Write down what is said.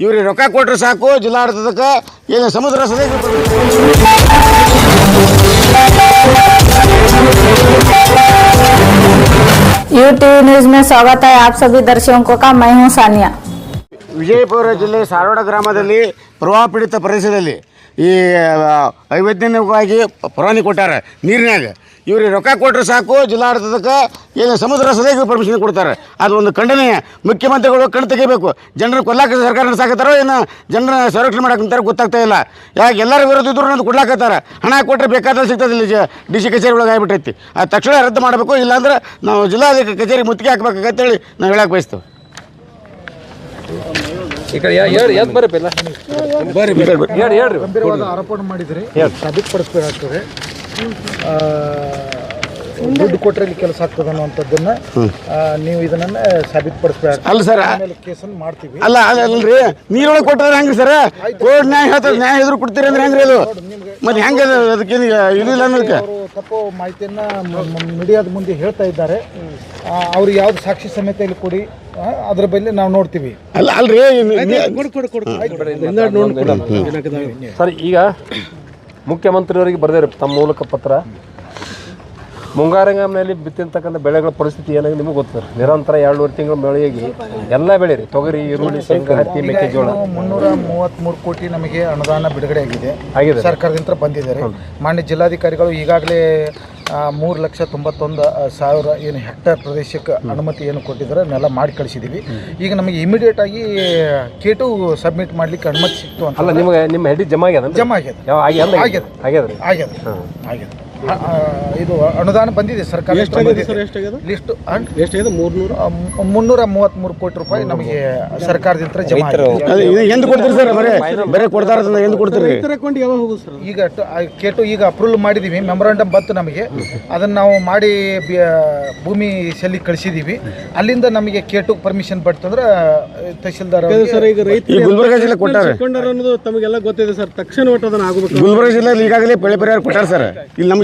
ಇವ್ರಿಗೆ ರೊಕ್ಕ ಕೊಟ್ರೆ ಸಾಕು ಜಿಲ್ಲಾಡಳಿತಕ್ಕೆ ಏನು ಸಮುದ್ರ ಸದೇ यू टीवी न्यूज में स्वागत है आप सभी दर्शकों का मैं हूं सानिया ವಿಜಯಪುರ ಜಿಲ್ಲೆ ಸಾರೋಡ ಗ್ರಾಮದಲ್ಲಿ ಪ್ರವಾಹ ಪೀಡಿತ ಪ್ರದೇಶದಲ್ಲಿ ಈ ವೈವಿಧ್ಯವಾಗಿ ಪುರಾಣಿ ಕೊಟ್ಟಾರೆ ನೀರಿನಾಗ. ಇವ್ರಿಗೆ ರೊಕ್ಕ ಕೊಟ್ಟರೆ ಸಾಕು, ಜಿಲ್ಲಾಡಳಿತಕ್ಕೆ ಏನು ಸಮುದ್ರ ಸದೇ ಪರ್ಮಿಷನ್ ಕೊಡ್ತಾರೆ. ಅದು ಒಂದು ಖಂಡನೆಯ ಮುಖ್ಯಮಂತ್ರಿಗಳು ಕಣ್ಣು ತೆಗಿಬೇಕು. ಜನರು ಕೊಲ್ಲಾಕ ಸರ್ಕಾರ ನಡೆಸಾಕತ್ತಾರೋ ಏನು ಜನರ ಸಂರಕ್ಷಣೆ ಮಾಡಕ್ಕಂತಾರೆ ಗೊತ್ತಾಗ್ತಾ ಇಲ್ಲ. ಯಾಕೆ ಎಲ್ಲರ ವಿರೋಧ ಇದ್ರು ಅದು ಕೊಡ್ಲಾಕತ್ತಾರ. ಹಣ ಕೊಟ್ಟರೆ ಬೇಕಾದ್ರೆ ಸಿಗ್ತದೆ ಇಲ್ಲಿ ಡಿ ಸಿ ಕಚೇರಿ ಒಳಗೆ ಆಗಿಬಿಟ್ಟೈತಿ. ಆ ತಕ್ಷಣ ರದ್ದು ಮಾಡಬೇಕು, ಇಲ್ಲಾಂದ್ರೆ ನಾವು ಜಿಲ್ಲಾಧಿಕಾರಿ ಕಚೇರಿ ಮುತ್ತಿಗೆ ಹಾಕ್ಬೇಕಂತೇಳಿ ನಾವು ಹೇಳಕ್ಕೆ ಬಯಸ್ತೇವೆ. ಈ ಕಡೆ ಹೇಳಿ ಎದ್ ಬರ್ರಿ ಇಲ್ಲ ಹೇಳಿ ಹೇಳ್ರಿ ಗಂಭೀರವಾದ ಮಾಡಿದರೆ ಸಾಬೀತುಪಡಿಸ್ಬೇಕಾಗ್ತದೆ. ದುಡ್ಡು ಕೊಟ್ಟರೆ ಇಲ್ಲಿ ಕೆಲಸ ಆಗ್ತದೆ ಅನ್ನುವಂಥದ್ದನ್ನ ನೀವು ಇದನ್ನ ಸಾಬೀತುಪಡಿಸ್ಬೇಕು ಅಲ್ಲ ಸರ್ ಕೇಸನ್ನು ಮಾಡ್ತೀವಿ. ಅಲ್ಲ ಅಲ್ಲ ಅಲ್ರಿ ನೀರೊಳಗೆ ಕೊಟ್ಟರೆ ಹೆಂಗ್ರಿ ಸರ್? ಕೋರ್ಟ್ ನ್ಯಾಯ ಹೇಳ್ತಾರೆ ನ್ಯಾಯ ಎದುರು ಕೊಡ್ತೀರಿ ಅಂದ್ರೆ ಹೆಂಗ್ರಿ ಅದು? ಮತ್ತೆ ಹೆಂಗೆ ಅದು ಅದಕ್ಕೆ ಇದಿಲ್ಲ ಅನ್ನೋದಕ್ಕೆ? ತಪ್ಪು ಮಾಹಿತಿಯನ್ನ ಮೀಡಿಯಾದ ಮುಂದೆ ಹೇಳ್ತಾ ಇದ್ದಾರೆ. ಅವ್ರಿಗೆ ಅವ್ರು ಯಾವ್ದು ಸಾಕ್ಷಿ ಸಮೇತ ಇಲ್ಲಿ ಕೊಡಿ ಅದ್ರ ಬಗ್ಗೆ ನಾವು ನೋಡ್ತೀವಿ. ಅಲ್ಲ ಅಲ್ರಿ ಸರ್ ಈಗ ಮುಖ್ಯಮಂತ್ರಿಯವರಿಗೆ ಬರೆದಿರಿ ತಮ್ಮ ಮೂಲಕ ಪತ್ರ. ಮುಂಗಾರಂಗನಲ್ಲಿ ಬಿತ್ತಿರ್ತಕ್ಕಂಥ ಬೆಳೆಗಳ ಪರಿಸ್ಥಿತಿ ಏನಾಗಿದೆ ನಿಮಗೆ ಗೊತ್ತಿದೆ ನಿರಂತರ ಎರಡೂವರೆ ತಿಂಗಳು ಮಳೆಯಾಗಿ ಎಲ್ಲ ಬೆಳೆ ರೀ ತೊಗರಿ ಈರುಳ್ಳಿ ಶೇಂಗಾ ಹತ್ತಿ ಮೆಕ್ಕೆಜೋಳ. ಮುನ್ನೂರ ಮೂವತ್ತ್ಮೂರು ಕೋಟಿ ನಮಗೆ ಅನುದಾನ ಬಿಡುಗಡೆ ಆಗಿದೆ. ಆಗಿದೆ ಸರ್ಕಾರದಿಂದ ಬಂದಿದ್ದಾರೆ ಮಾನ್ಯ ಜಿಲ್ಲಾಧಿಕಾರಿಗಳು ಈಗಾಗಲೇ ಮೂರು ಲಕ್ಷ ತೊಂಬತ್ತೊಂದು ಸಾವಿರ ಏನು ಹೆಕ್ಟೇರ್ ಪ್ರದೇಶಕ್ಕೆ ಅನುಮತಿ ಏನು ಕೊಟ್ಟಿದ್ದಾರೆ ಅದನ್ನೆಲ್ಲ ಮಾಡಿ ಕಳಿಸಿದ್ದೀವಿ. ಈಗ ನಮಗೆ ಇಮಿಡಿಯೇಟ್ ಆಗಿ ಕೇಟು ಸಬ್ಮಿಟ್ ಮಾಡಲಿಕ್ಕೆ ಅನುಮತಿ ಸಿಕ್ತು ಅಂತ ಅಲ್ಲ ನಿಮಗೆ ನಿಮ್ಮ ಹೆಡಿ ಜಮಾ ಆಗ್ಯದ ಜಮಾ ಆಗ್ಯದ. ಆಗ್ಯದ ಆಗ್ಯದ. ಆಗ್ಯದ. ಆಗ್ಯದ. ಇದು ಅನುದಾನ ಬಂದಿದೆ ಸರ್ಕಾರ ಲಿಸ್ಟ್ ಎಷ್ಟಾಗಿದೆ? ಮೂರ್ನೂರ? ಮುನ್ನೂರ ಮೂವತ್ತ್ಮೂರು ಕೋಟಿ ರೂಪಾಯಿ ನಮಗೆ ಸರ್ಕಾರದಿಂದ ಜಮಾ ಎಂದು ಕೊಡ್ತೀರಿ ಸರ್ ಬರೇ ಬರೇ ಕೊಡ್ತಾರ ಎಂದು ಕೊಡ್ತೀರಿ? ಈಗ ಕೇಟು ಈಗ ಅಪ್ರೂವಲ್ ಮಾಡಿದೀವಿ ಮೆಮೊರಾಂಡಮ್ ಬಂತು ನಮಗೆ. ಅದನ್ನು ನಾವು ಮಾಡಿ ಭೂಮಿ ಸೆಲ್ಲಿ ಕಳಿಸಿದ್ದೀವಿ ಅಲ್ಲಿಂದ ನಮಗೆ ಕೇಟು ಪರ್ಮಿಷನ್ ಬರ್ತಂದ್ರ ತಹಶೀಲ್ದಾರ್ ಅವ್ರಿಗೆ ಸರ್ ಈಗ ರೈತರು ಗುಲ್ಬರ್ಗ ಜಿಲ್ಲೆ ಕೊಟ್ಟಾರ. ಅನ್ನೋದು ತಮಗೆಲ್ಲ ಗೊತ್ತಿದೆ ಸರ್. ತಕ್ಷಣ ಒಟ್ಟು ಅದನ್ನ ಆಗಬೇಕು. ಗುಲ್ಬರ್ಗ ಜಿಲ್ಲೆಯಲ್ಲಿ ಈಗಾಗಲೇ ಬೆಳೆ ಪರಿಹಾರ ಕೊಟ್ಟಾರ ಸರ್. ಇಲ್ಲಿ ನಮ್ಮ